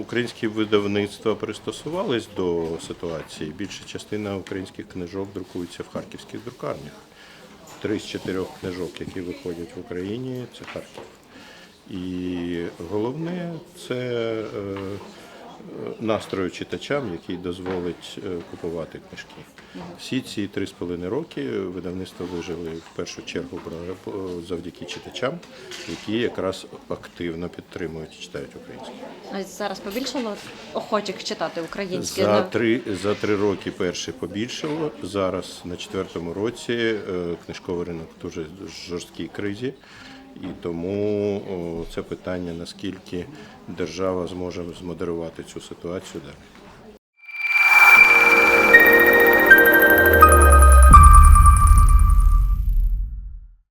українські видавництва пристосувались до ситуації. Більша частина українських книжок друкується в харківських друкарнях. Три з чотирьох книжок, які виходять в Україні, це Харків. І головне це е, настрою читачам, який дозволить е, купувати книжки. Всі ці три з половиною роки видавництво вижили в першу чергу бра- завдяки читачам, які якраз активно підтримують і читають українську. А зараз побільшало охочих читати українське. За три, за три роки перше побільшало. Зараз на четвертому році е, книжковий ринок дуже жорсткій кризі. І тому це питання, наскільки держава зможе змодерувати цю ситуацію далі.